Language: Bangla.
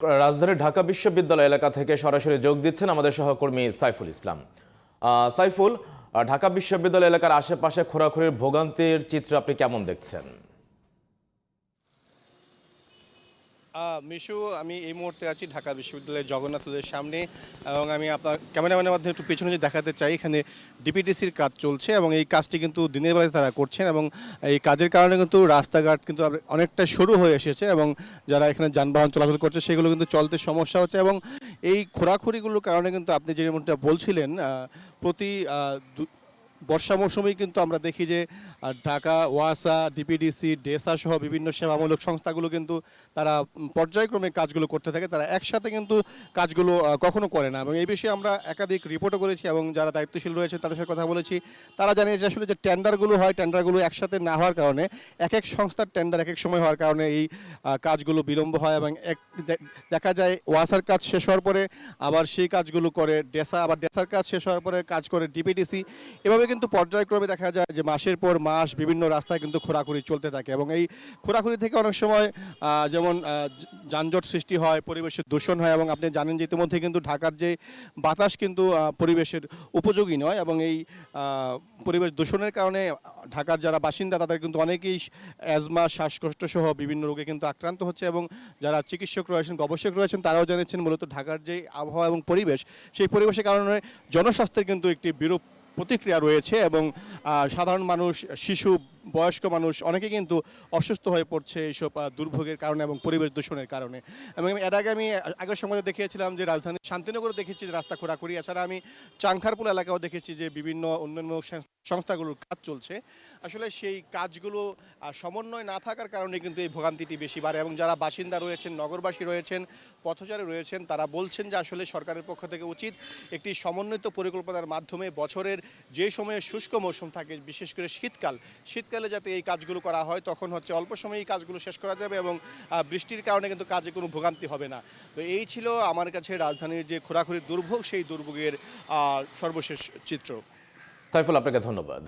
রাজধানীর ঢাকা বিশ্ববিদ্যালয় এলাকা থেকে সরাসরি যোগ দিচ্ছেন আমাদের সহকর্মী সাইফুল ইসলাম। সাইফুল ঢাকা বিশ্ববিদ্যালয় এলাকার আশেপাশে খোরাখুরির ভোগান্তির চিত্র আপনি কেমন দেখছেন? মিশু, আমি এই মুহূর্তে আছি ঢাকা বিশ্ববিদ্যালয়ের জগন্নাথ রোডের সামনে এবং আমি আপনার ক্যামেরাম্যানের মাধ্যমে একটু পেছনে যে দেখাতে চাই, এখানে ডিপিটিসির কাজ চলছে এবং এই কাজটি কিন্তু দিনের বেলায় তারা করছেন এবং এই কাজের কারণে কিন্তু রাস্তাঘাট কিন্তু অনেকটা সরু হয়ে এসেছে এবং যারা এখানে যানবাহন চলাচল করছে সেগুলো কিন্তু চলতে সমস্যা হচ্ছে এবং এই খোরাখুরিগুলোর কারণে কিন্তু আপনি যেমনটা বলছিলেন প্রতি বর্ষা মৌসুমেই কিন্তু আমরা দেখি যে ঢাকা, ওয়াসা, ডিপিডিসি, ডেসা সহ বিভিন্ন সেবামূলক সংস্থাগুলো কিন্তু তারা পর্যায়ক্রমে কাজগুলো করতে থাকে। তারা একসাথে কিন্তু কাজগুলো কখনো করে না। এবং এই বিষয়ে আমরা একাধিক রিপোর্টও করেছি এবং যারা দায়িত্বশীল রয়েছে তাদের সাথে কথা বলেছি। তারা জানিয়েছে আসলে যে টেন্ডারগুলো হয় টেন্ডারগুলো একসাথে না হওয়ার কারণে এক এক সংস্থার টেন্ডার এক এক সময় হওয়ার কারণে এই কাজগুলো বিলম্ব হয় এবং এক দেখা যায় ওয়াসার কাজ শেষ হওয়ার পরে আবার সেই কাজগুলো করে ডেসা, আবার ডেসার কাজ শেষ হওয়ার পরে কাজ করে ডিপিডিসি। এভাবে কিন্তু পর্যায়ক্রমে দেখা যায় যে মাসের পর মাস বিভিন্ন রাস্তায় কিন্তু খোরাখুরি চলতে থাকে এবং এই খোরাখুরি থেকে অনেক সময় যেমন যানজট সৃষ্টি হয়, পরিবেশের দূষণ হয় এবং আপনি জানেন যে ইতিমধ্যে কিন্তু ঢাকার যে বাতাস কিন্তু পরিবেশের উপযোগী নয় এবং এই পরিবেশ দূষণের কারণে ঢাকার যারা বাসিন্দা তাদের কিন্তু অনেকেই অ্যাজমা শ্বাসকষ্ট সহ বিভিন্ন রোগে কিন্তু আক্রান্ত হচ্ছে এবং যারা চিকিৎসক রয়েছেন, গবেষক রয়েছেন, তারাও জানিয়েছেন মূলত ঢাকার যে আবহাওয়া এবং পরিবেশ, সেই পরিবেশের কারণে জনস্বাস্থ্যের কিন্তু একটি বিরূপ প্রতিক্রিয়া রয়েছে এবং সাধারণ মানুষ শিশু বয়স্ক মানুষ, অনেকে কিন্তু অসুস্থ হয়ে পড়ছে এইসব দুর্ভোগের কারণে এবং পরিবেশ দূষণের কারণে। এবং এর আগে আমি আগের সময় দেখিয়েছিলাম যে রাজধানী শান্তিনগরে দেখেছি যে রাস্তা খোরাখুরি এছাড়া আমি চাংখারপুল এলাকাও দেখেছি যে বিভিন্ন সংস- সংস্থাগুলোর কাজ চলছে। আসলে সেই কাজগুলো সমন্বয় না থাকার কারণে কিন্তু এই ভোগান্তিটি বেশি বাড়ে এবং যারা বাসিন্দা রয়েছেন, নগরবাসী রয়েছেন, পথচারী রয়েছেন, তারা বলছেন যে আসলে সরকারের পক্ষ থেকে উচিত একটি সমন্বিত পরিকল্পনার মাধ্যমে বছরের যে সময়ে শুষ্ক মৌসুম থাকে, বিশেষ করে শীতকাল, শীতকালে যাতে এই কাজগুলো করা হয়, তখন হচ্ছে অল্প সময়ে এই কাজগুলো শেষ করা যাবে এবং বৃষ্টির কারণে কিন্তু কাজে কোনো ভোগান্তি হবে না। তো এই ছিল আমার কাছে রাজধানীর যে খোরাখুরির দুর্ভোগ, সেই দুর্ভোগের সর্বশেষ চিত্র। সাইফুল আপনাকে ধন্যবাদ।